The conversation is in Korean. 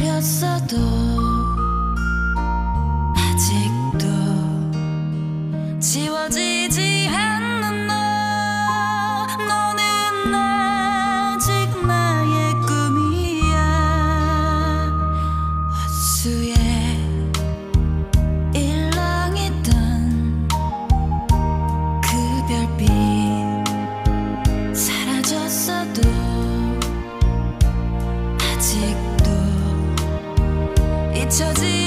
버렸어도 아직도 지워지지 않는 너. 너는 아직 나의 꿈이야. 헛수에 일렁이던 그 별빛 사라졌어도 아직 잊혀지